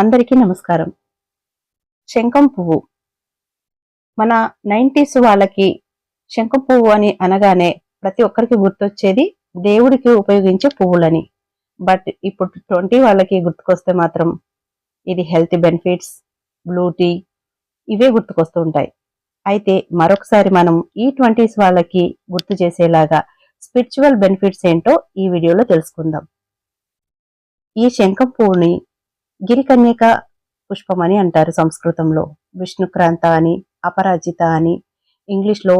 అందరికీ నమస్కారం. శంఖం పువ్వు. మన నైంటీస్ వాళ్ళకి శంఖం పువ్వు అని అనగానే ప్రతి ఒక్కరికి గుర్తొచ్చేది దేవుడికి ఉపయోగించే పువ్వులని. బట్ ఇప్పుడు ట్వంటీ వాళ్ళకి గుర్తుకొస్తే మాత్రం ఇది హెల్త్ బెనిఫిట్స్ బ్లూ టీ ఇవే గుర్తుకొస్తూ ఉంటాయి. అయితే మరొకసారి మనం ఈ ట్వంటీస్ వాళ్ళకి గుర్తు చేసేలాగా స్పిరిచువల్ బెనిఫిట్స్ ఏంటో ఈ వీడియోలో తెలుసుకుందాం. ఈ శంఖం పువ్వుని గిరికన్యక పుష్పం అని అంటారు సంస్కృతంలో. విష్ణుక్రాంత అని అపరాజిత అని ఇంగ్లీష్లో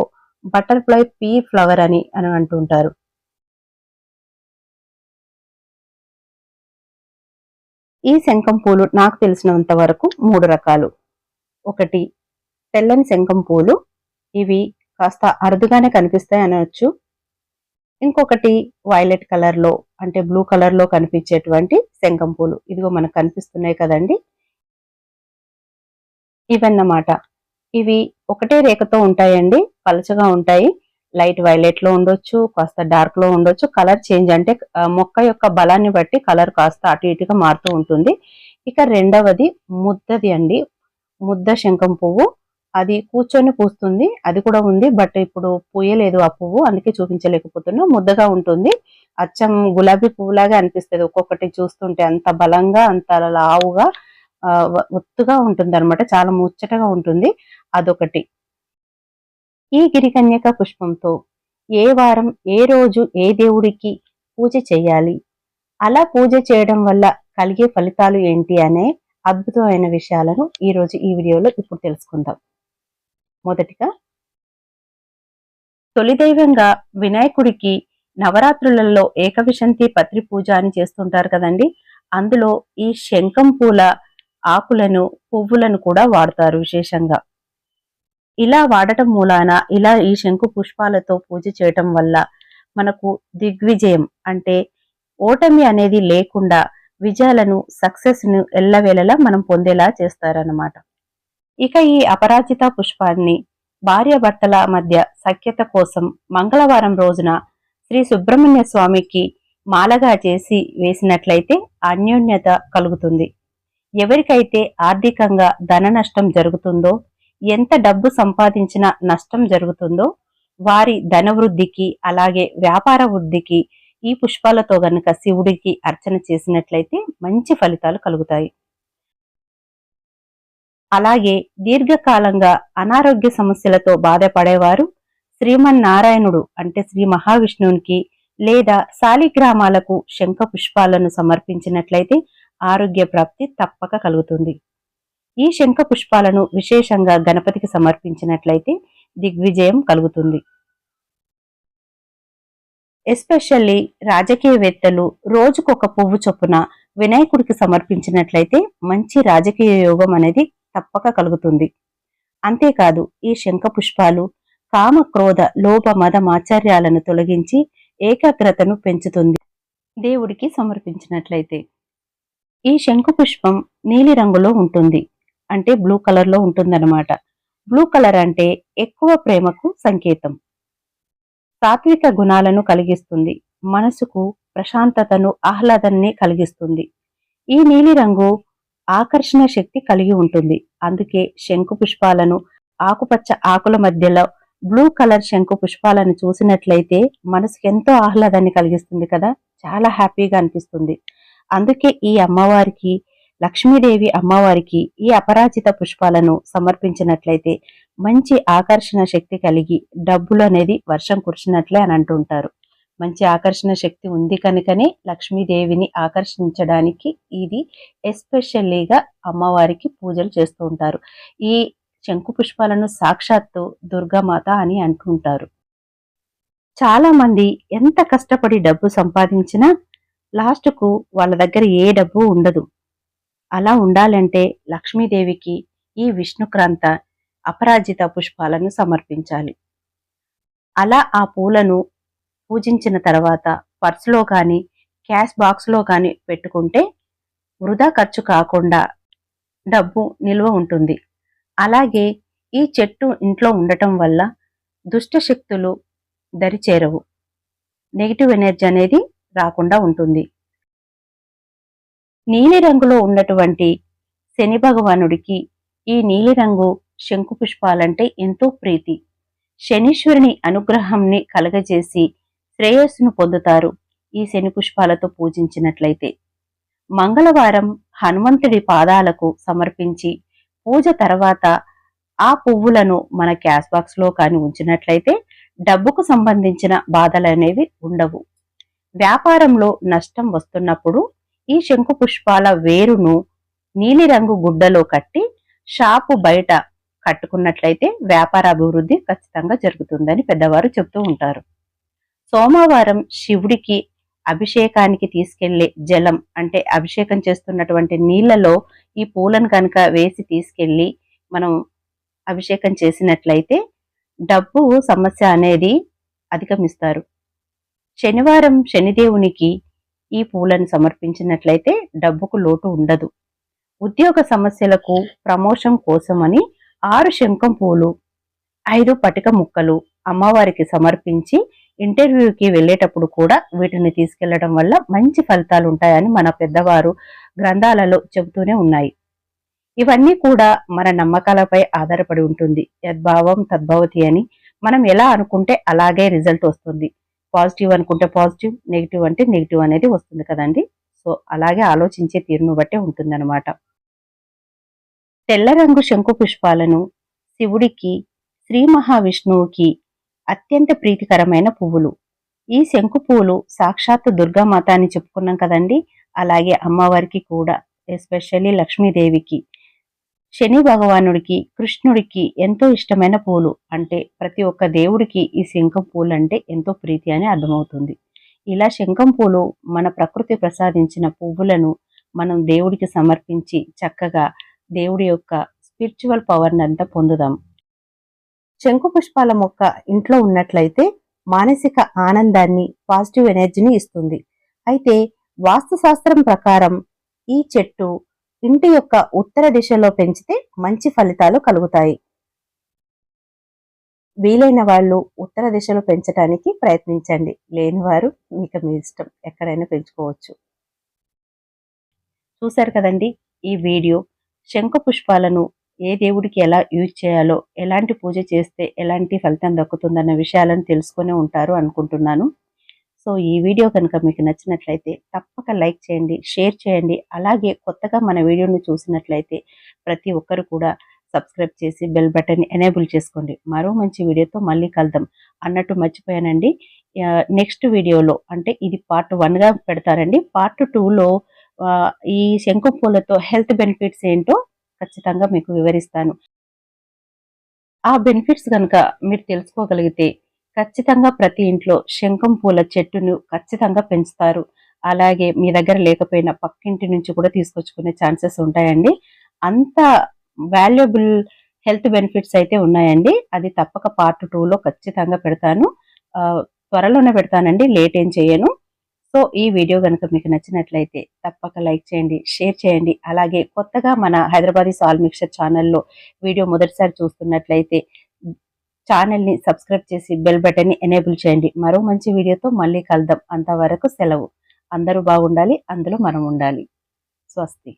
బటర్ఫ్లై పీ ఫ్లవర్ అని అని అంటుంటారు ఈ శంఖం పూలు నాకు తెలిసినంత వరకు మూడు రకాలు. ఒకటి తెల్లని శంఖం పూలు. ఇవి కాస్త అరుదుగానే కనిపిస్తాయి అనవచ్చు ఇంకొకటి వైలెట్ కలర్లో అంటే బ్లూ కలర్లో కనిపించేటువంటి శంఖం పూలు. ఇదిగో మనకు కనిపిస్తున్నాయి కదండి. ఇవన్నమాట. ఇవి ఒకటే రేఖతో ఉంటాయండి. పలచగా ఉంటాయి. లైట్ వైలెట్లో ఉండొచ్చు కాస్త డార్క్లో ఉండొచ్చు. కలర్ చేంజ్ అంటే మొక్క యొక్క బలాన్ని బట్టి కలర్ కాస్త అటు ఇటుగా మారుతూ ఉంటుంది. ఇక రెండవది ముద్దది అండి. ముద్ద శంఖం పువ్వు. అది కూర్చొని పూస్తుంది. అది కూడా ఉంది బట్ ఇప్పుడు పూయలేదు ఆ పువ్వు. అందుకే చూపించలేకపోతున్నా. ముద్దగా ఉంటుంది. అచ్చం గులాబీ పువ్వులాగా అనిపిస్తుంది. ఒక్కొక్కటి చూస్తుంటే అంత బలంగా అంత లావుగా ఒత్తుగా ఉంటుంది అనమాట చాలా ముచ్చటగా ఉంటుంది. అదొకటి. ఈ గిరికన్యక పుష్పంతో ఏ వారం ఏ రోజు ఏ దేవుడికి పూజ చేయాలి? అలా పూజ చేయడం వల్ల కలిగే ఫలితాలు ఏంటి అనే అద్భుతమైన విషయాలను ఈరోజు ఈ వీడియోలో ఇప్పుడు తెలుసుకుందాం. మొదటిగా. తొలి దైవంగా వినాయకుడికి నవరాత్రులలో ఏకవిశంతి పత్రి పూజ అని చేస్తుంటారు కదండి. అందులో ఈ శంఖం పూల ఆకులను పువ్వులను కూడా వాడతారు విశేషంగా. ఇలా వాడటం మూలాన ఇలా ఈ శంకు పుష్పాలతో పూజ చేయటం వల్ల మనకు దిగ్విజయం అంటే ఓటమి అనేది లేకుండా విజయాలను సక్సెస్ను ఎల్లవేళలా మనం పొందేలా చేస్తారన్నమాట. ఇక ఈ అపరాజిత పుష్పాన్ని భార్యాభర్తల మధ్య సఖ్యత కోసం మంగళవారం రోజున శ్రీ సుబ్రహ్మణ్య స్వామికి మాలగా చేసి వేసినట్లయితే అన్యోన్యత కలుగుతుంది. ఎవరికైతే ఆర్థికంగా ధన నష్టం జరుగుతుందో ఎంత డబ్బు సంపాదించినా నష్టం జరుగుతుందో వారి ధన వృద్ధికి అలాగే వ్యాపార వృద్ధికి ఈ పుష్పాలతో గనుక శివుడికి అర్చన చేసినట్లయితే మంచి ఫలితాలు కలుగుతాయి. అలాగే దీర్ఘకాలంగా అనారోగ్య సమస్యలతో బాధపడేవారు శ్రీమన్నారాయణుడు అంటే శ్రీ మహావిష్ణువునికి లేదా శాలిగ్రామాలకు శంఖ పుష్పాలను సమర్పించినట్లయితే ఆరోగ్య ప్రాప్తి తప్పక కలుగుతుంది. ఈ శంఖ పుష్పాలను విశేషంగా గణపతికి సమర్పించినట్లయితే దిగ్విజయం కలుగుతుంది. ఎస్పెషల్లీ రాజకీయవేత్తలు రోజుకొక పువ్వు చొప్పున వినాయకుడికి సమర్పించినట్లయితే మంచి రాజకీయ యోగం అనేది తప్పక కలుగుతుంది. అంతేకాదు ఈ శంఖ పుష్పాలు కామ క్రోధ లోభ మద మాచార్యాలను తొలగించి ఏకాగ్రతను పెంచుతుంది. దేవుడికి సమర్పించినట్లయితే. ఈ శంఖపుష్పం పుష్పం ఉంటుంది. అంటే బ్లూ కలర్లో ఉంటుందన్నమాట. బ్లూ కలర్ అంటే ఎక్కువ ప్రేమకు సంకేతం. సాత్విక గుణాలను కలిగిస్తుంది. మనసుకు ప్రశాంతతను ఆహ్లాదాన్ని కలిగిస్తుంది. ఈ నీలిరంగు ఆకర్షణ శక్తి కలిగి ఉంటుంది. అందుకే శంకు పుష్పాలను ఆకుపచ్చ ఆకుల మధ్యలో బ్లూ కలర్ శంకు పుష్పాలను చూసినట్లయితే మనసుకు ఎంతో ఆహ్లాదాన్ని కలిగిస్తుంది కదా? చాలా హ్యాపీగా అనిపిస్తుంది. అందుకే ఈ అమ్మవారికి లక్ష్మీదేవి అమ్మవారికి ఈ అపరాజిత పుష్పాలను సమర్పించినట్లయితే మంచి ఆకర్షణ శక్తి కలిగి డబ్బులు అనేది వర్షం కురిసినట్లే అని అంటుంటారు. మంచి ఆకర్షణ శక్తి ఉంది కనుకనే లక్ష్మీదేవిని ఆకర్షించడానికి ఇది ఎస్పెషల్లీగా అమ్మవారికి పూజలు చేస్తూ ఉంటారు. ఈ శంకు పుష్పాలను సాక్షాత్తు దుర్గామాత అని అంటుంటారు. చాలామంది ఎంత కష్టపడి డబ్బు సంపాదించినా లాస్ట్కు వాళ్ళ దగ్గర ఏ డబ్బు ఉండదు. అలా ఉండాలంటే లక్ష్మీదేవికి ఈ విష్ణుక్రాంత అపరాజిత పుష్పాలను సమర్పించాలి. అలా ఆ పూలను పూజించిన తర్వాత పర్స్లో కానీ క్యాష్ బాక్స్లో కానీ పెట్టుకుంటే వృధా ఖర్చు కాకుండా డబ్బు నిల్వ ఉంటుంది. అలాగే ఈ చెట్టు ఇంట్లో ఉండటం వల్ల దుష్ట శక్తులు దరి చేరవు. నెగిటివ్ ఎనర్జీ అనేది రాకుండా ఉంటుంది. నీలిరంగులో ఉన్నటువంటి శని భగవానుడికి ఈ నీలిరంగు శంకు పుష్పాలంటే ఎంతో ప్రీతి. శనీశ్వరుని అనుగ్రహంని కలగజేసి శ్రేయస్సును పొందుతారు ఈ శని పుష్పాలతో పూజించినట్లయితే. మంగళవారం హనుమంతుడి పాదాలకు సమర్పించి పూజ తర్వాత ఆ పువ్వులను మన క్యాష్ బాక్స్లో కానీ ఉంచినట్లయితే డబ్బుకు సంబంధించిన బాధలు అనేవి ఉండవు. వ్యాపారంలో నష్టం వస్తున్నప్పుడు ఈ శంకు పుష్పాల వేరును నీలిరంగు గుడ్డలో కట్టి షాపు బయట కట్టుకున్నట్లయితే వ్యాపార అభివృద్ధి ఖచ్చితంగా జరుగుతుందని పెద్దవారు చెప్తూ ఉంటారు. సోమవారం శివుడికి అభిషేకానికి తీసుకెళ్ళే జలం అంటే అభిషేకం చేస్తున్నటువంటి నీళ్ళలో ఈ పూలను కనుక వేసి తీసుకెళ్ళి మనం అభిషేకం చేసినట్లయితే డబ్బు సమస్య అనేది అధిగమిస్తారు. శనివారం శనిదేవునికి ఈ పూలను సమర్పించినట్లయితే డబ్బుకు లోటు ఉండదు. ఉద్యోగ సమస్యలకు ప్రమోషన్ కోసమని ఆరు శంఖం పూలు ఐదు పటిక ముక్కలు అమ్మవారికి సమర్పించి ఇంటర్వ్యూకి వెళ్ళేటప్పుడు కూడా వీటిని తీసుకెళ్ళడం వల్ల మంచి ఫలితాలు ఉంటాయని మన పెద్దవారు గ్రంథాలలో చెబుతూనే ఉన్నాయి. ఇవన్నీ కూడా మన నమ్మకాలపై ఆధారపడి ఉంటుంది. యద్భావం తద్భవతి అని మనం ఎలా అనుకుంటే అలాగే రిజల్ట్ వస్తుంది. పాజిటివ్ అనుకుంటే పాజిటివ్ నెగిటివ్ అంటే నెగిటివ్ అనేది వస్తుంది కదండి. సో అలాగే ఆలోచించే తీరును బట్టే ఉంటుందన్నమాట. తెల్ల రంగు శంకు పుష్పాలను శివుడికి శ్రీ మహావిష్ణువుకి అత్యంత ప్రీతికరమైన పువ్వులు. ఈ శంకు పువ్వులు సాక్షాత్తు దుర్గామాత అని చెప్పుకున్నాం కదండి. అలాగే అమ్మవారికి కూడా ఎస్పెషల్లీ లక్ష్మీదేవికి. శని భగవానుడికి కృష్ణుడికి ఎంతో ఇష్టమైన పూలు అంటే ప్రతి ఒక్క దేవుడికి ఈ శంఖం పూలు అంటే ఎంతో ప్రీతి అని అర్థమవుతుంది. ఇలా శంఖం పూలు మన ప్రకృతి ప్రసాదించిన పువ్వులను మనం దేవుడికి సమర్పించి చక్కగా దేవుడి యొక్క స్పిరిచువల్ పవర్ని అంతా పొందుదాం. శంకు పుష్పాల మొక్క ఇంట్లో ఉన్నట్లయితే మానసిక ఆనందాన్ని పాజిటివ్ ఎనర్జీని ఇస్తుంది. అయితే వాస్తుశాస్త్రం ప్రకారం ఈ చెట్టు ఇంటి యొక్క ఉత్తర దిశలో పెంచితే మంచి ఫలితాలు కలుగుతాయి. వీలైన వాళ్ళు ఉత్తర దిశలో పెంచడానికి ప్రయత్నించండి. లేని వారు మీకు మీ ఇష్టం ఎక్కడైనా పెంచుకోవచ్చు. చూశారు కదండి ఈ వీడియో. శంఖ పుష్పాలను ఏ దేవుడికి ఎలా యూజ్ చేయాలో ఎలాంటి పూజ చేస్తే ఎలాంటి ఫలితం దక్కుతుందన్న విషయాలను తెలుసుకునే ఉంటారు అనుకుంటున్నాను. సో ఈ వీడియో కనుక మీకు నచ్చినట్లయితే తప్పక లైక్ చేయండి షేర్ చేయండి. అలాగే కొత్తగా మన వీడియోని చూసినట్లయితే ప్రతి ఒక్కరు కూడా సబ్స్క్రైబ్ చేసి బెల్ బటన్ ఎనేబుల్ చేసుకోండి. మరో మంచి వీడియోతో మళ్ళీ కలుద్దాం. అన్నట్టు మర్చిపోయానండి. నెక్స్ట్ వీడియోలో అంటే ఇది పార్ట్ వన్గా పెడతారండి. పార్ట్ టూలో ఈ శంకు పూలతో హెల్త్ బెనిఫిట్స్ ఏంటో ఖచ్చితంగా మీకు వివరిస్తాను. ఆ బెనిఫిట్స్ కనుక మీరు తెలుసుకోగలిగితే ఖచ్చితంగా ప్రతి ఇంట్లో శంఖం పూల చెట్టును ఖచ్చితంగా పెంచుతారు. అలాగే మీ దగ్గర లేకపోయినా పక్కింటి నుంచి కూడా తీసుకొచ్చుకునే ఛాన్సెస్ ఉంటాయండి. అంత వాల్యుబుల్ హెల్త్ బెనిఫిట్స్ అయితే ఉన్నాయండి. అది తప్పక పార్ట్ టూలో ఖచ్చితంగా పెడతాను. త్వరలోనే పెడతానండి. లేట్ ఏం చేయను. సో ఈ వీడియో కనుక మీకు నచ్చినట్లయితే తప్పక లైక్ చేయండి షేర్ చేయండి. అలాగే కొత్తగా మన హైదరాబాదీ సాల్ మిక్చర్ ఛానల్లో వీడియో మొదటిసారి చూస్తున్నట్లయితే ఛానల్ని సబ్స్క్రైబ్ చేసి బెల్ బటన్ని ఎనేబుల్ చేయండి. మరో మంచి వీడియోతో మళ్ళీ కలుద్దాం. అంతవరకు సెలవు. అందరూ బాగుండాలి అందులో మనం ఉండాలి. స్వస్తి.